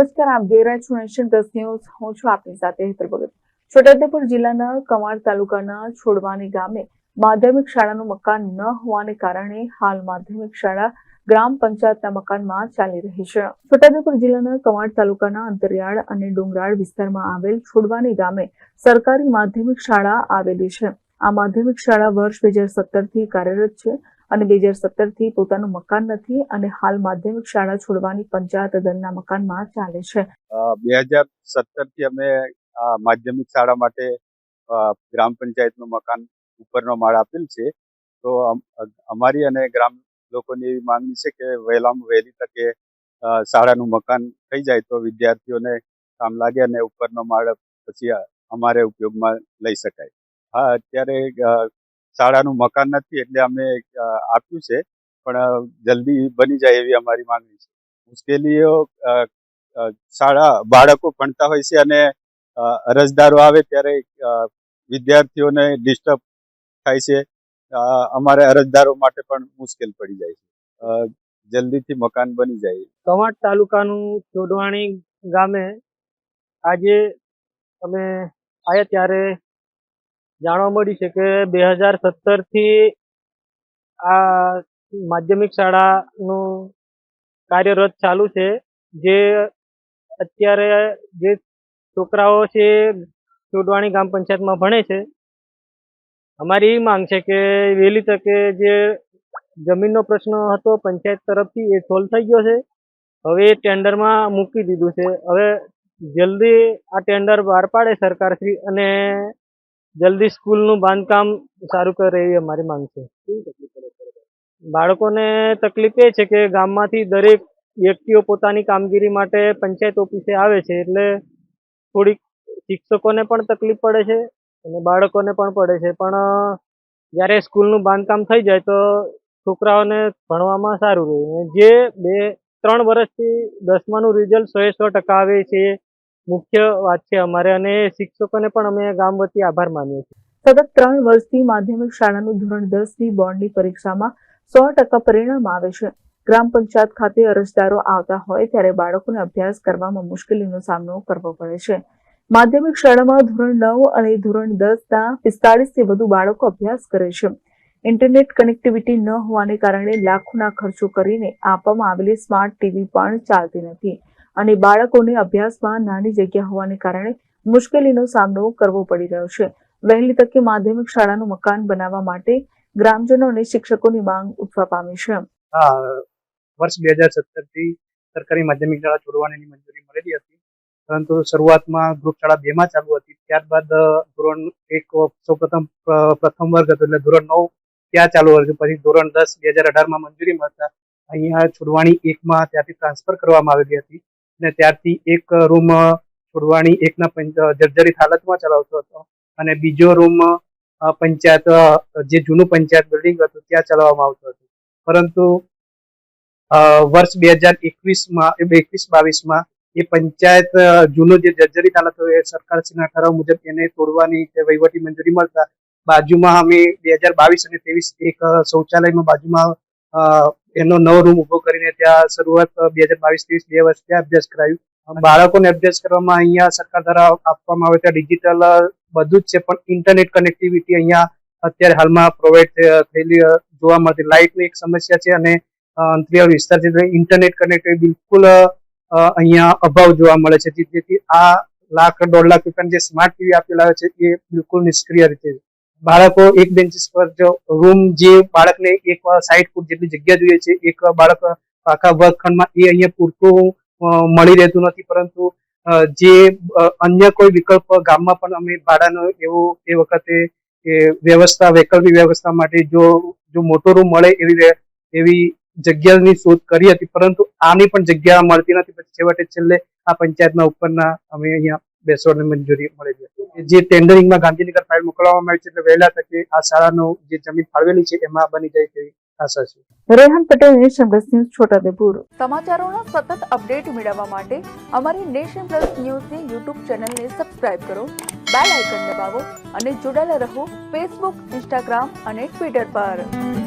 નમસ્કાર, આપ જોઈ રહ્યા છો નેશન પ્લસ ન્યૂઝ. હું છું આપની સાથે હેતર ભગત. છોટાઉદેપુર જિલ્લાના કમાડ તાલુકાના છોડવાની ગામે માધ્યમિક શાળાનું મકાન ન હોવાને કારણે હાલ માધ્યમિક શાળા ગ્રામ પંચાયતના મકાનમાં ચાલી રહી છે. છોટાઉદેપુર જિલ્લાના કમાડ તાલુકાના અંતરિયાળ અને ડુંગરાળ વિસ્તારમાં આવેલ છોડવાની ગામે સરકારી માધ્યમિક શાળા આવેલી છે. આ માધ્યમિક શાળા વર્ષ બે હજાર સત્તરથી કાર્યરત છે. અને બે હજાર સત્તરથી પોતાનું મકાન નથી અને હાલ માધ્યમિક શાળા છોડવાની પંચાયત દળના મકાનમાં ચાલે છે. બે હજાર સત્તરથી અમે માધ્યમિક શાળા માટે ગ્રામ પંચાયતનું મકાન ઉપરનો માળ આપેલ છે. તો અમ- અમારી અને ગ્રામ લોકોની એવી માંગણી છે કે વહેલામાં વહેલી તકે શાળાનું મકાન થઈ જાય તો વિદ્યાર્થીઓને કામ લાગે અને ઉપરનો માળ પછી અમારે ઉપયોગમાં લઈ શકાય. હા, અત્યારે શાળાનું મકાન નથી એટલે અમે આપ્યું છે. પણ જલ્દી બની જાય એવી અમારી માંગણી છે. મુશ્કેલીઓ શાળા બાળકો ભણતા હોય છે અને અરજદારો આવે ત્યારે વિદ્યાર્થીઓને ડિસ્ટર્બ થાય છે. અમારે અરજદારો માટે પણ મુશ્કેલ પડી જાય છે. જલ્દીથી મકાન બની જાય. કવાંટ તાલુકાનું ચોડવાણી ગામે આજે અમે આવ્યા ત્યારે જાણવા મળ્યું છે કે બે હજાર સત્તરથી આ માધ્યમિક શાળાનું કાર્યરત ચાલુ છે. જે અત્યારે જે છોકરાઓ છે ચોડવાણી ગ્રામ પંચાયતમાં ભણે છે. અમારી એ માંગ છે કે વહેલી તકે જે જમીનનો પ્રશ્ન હતો પંચાયત તરફથી એ સોલ્વ થઈ ગયો છે. હવે એ ટેન્ડરમાં મૂકી દીધું છે. હવે જલ્દી આ ટેન્ડર બહાર પાડે સરકારશ્રી અને જલ્દી સ્કૂલનું બાંધકામ સારું કરે એવી અમારી માંગ છે. બાળકોને તકલીફ એ છે કે ગામમાંથી દરેક વ્યક્તિઓ પોતાની કામગીરી માટે પંચાયત ઓફિસે આવે છે એટલે થોડીક શિક્ષકોને પણ તકલીફ પડે છે અને બાળકોને પણ પડે છે. પણ જ્યારે સ્કૂલનું બાંધકામ થઈ જાય તો છોકરાઓને ભણવામાં સારું રહે. અને જે બે ત્રણ વર્ષથી દસમાનું રિઝલ્ટ સો એ સો ટકા આવે છે મુખ્ય વાત છે અમારે અને શિક્ષકોને પણ અમે ગામ વતી આભાર માનીએ છીએ. સતત ત્રણ વર્ષથી માધ્યમિક શાળાનું ધોરણ દસની બોર્ડની પરીક્ષામાં સો ટકા પરિણામ આવે છે. ગ્રામ પંચાયત ખાતે અરજદારો આવતા હોય ત્યારે બાળકોને અભ્યાસ કરવામાં મુશ્કેલીનો સામનો કરવો પડે છે. માધ્યમિક શાળામાં ધોરણ નવ અને ધોરણ દસના પિસ્તાળીસથી વધુ બાળકો અભ્યાસ કરે છે. ઇન્ટરનેટ કનેક્ટિવિટી ન હોવાને કારણે લાખોના ખર્ચો કરીને આપવામાં આવેલી સ્માર્ટ ટીવી પણ ચાલતી નથી. અને બાળકોને અભ્યાસમાં નાની જગ્યા હોવાને કારણે મુશ્કેલીનો સામનો કરવો પડી રહ્યો છે. વહેલી તકે માધ્યમિક શાળાનું મકાન બનાવવા માટે ગ્રામજનો અને શિક્ષકોની માંગ ઉઠવા પામી છે. વર્ષ બે હજાર સત્તરથી સરકારી માધ્યમિક શાળા છોડવાની મંજૂરી મળેલી હતી. પરંતુ શરૂઆતમાં ગ્રુપ શાળા બેમાં ચાલુ હતી. ત્યારબાદ ધોરણ એક સૌપ્રથમ પ્ર- પ્રથમ વર્ગ હતો એટલે ધોરણ નવ ત્યાં ચાલુ હતું. પછી ધોરણ દસ બે હજાર અઢારમાં મંજૂરી મળતા અહીંયા છોડવાણી એકમાં ત્યાંથી ટ્રાન્સફર કરવામાં આવેલી હતી. અને ત્યારથી એક રૂમ છોડવાની એકના જર્જરિત હાલતમાં ચલાવતો હતો. અને બીજો રૂમ પંચાયત, જે જૂનું પંચાયત બિલ્ડિંગ હતું, ત્યાં ચલાવવામાં આવતું હતું. પરંતુ વર્ષ બે હજાર એકવીસમાં એકવીસ બાવીસમાં એ પંચાયત જૂનો જે જર્જરિત હાલત હોય સરકારશ્રીના ઠરાવ મુજબ એને તોડવાની વહીવટી મંજૂરી મળતા બાજુમાં અમે બે હજાર બાવીસ અને ત્રેવીસ એક શૌચાલયમાં બાજુમાં એનો નવો રૂમ ઊભો કરીને ત્યાં શરૂઆત બે હજાર બાવીસ ત્રીસ બે વર્ષ ત્યાં અભ્યાસ કરાયું. બાળકોને અભ્યાસ કરવામાં અહીંયા સરકાર દ્વારા આપવામાં આવે ત્યાં ડિજિટલ બધું જ છે પણ ઇન્ટરનેટ કનેક્ટિવિટી અહીંયા અત્યારે હાલમાં પ્રોવાઈડ થયેલી જોવા મળતી. લાઇટની એક સમસ્યા છે અને અંતરિયાળ વિસ્તાર છે ઇન્ટરનેટ કનેક્ટિવિટી બિલકુલ અહીંયા અભાવ જોવા મળે છે. જેથી આ લાખ દોઢ લાખ રૂપિયાની જે સ્માર્ટ ટીવી આપેલા છે એ બિલકુલ નિષ્ક્રિય રીતે છે. બાળકો એક બેન્ચીસ પર જો રૂમ જે બાળકને એક સાઈઠ ફૂટ જેટલી જગ્યા જોઈએ છે, એક બાળક આખા વર્ગખંડમાં એ અહીંયા પૂરતું મળી રહેતું નથી. પરંતુ જે અન્ય કોઈ વિકલ્પ ગામમાં પણ અમે ભાડાનો એવો, એ વખતે વ્યવસ્થા, વૈકલ્પિક વ્યવસ્થા માટે જો જો મોટો રૂમ મળે એવી એવી જગ્યાની શોધ કરી હતી. પરંતુ આની પણ જગ્યા મળતી નથી. પછી છેવટે છેલ્લે આ પંચાયતના ઉપરના અમે અહીંયા બેસવાની મંજૂરી મળેલી હતી. જે ટેન્ડરિંગમાં ગાંધીનગર ફાઇલ મોકલવામાં આવી છે એટલે વહેલા તકે આ શાળાનો જે જમીન ફાળવેલી છે એમાં બની જાય તેવી આશા છે. Rehan Patel nation plus news Chhota Udepur સમાચારોના સતત અપડેટ મેળવવા માટે અમારી નેશન પ્લસ ન્યૂઝની યુટ્યુબ ચેનલને સબસ્ક્રાઇબ કરો બેલ આઇકન દબાવો અને જોડાયેલા રહો ફેસબુક ઇન્સ્ટાગ્રામ અને ટ્વિટર પર.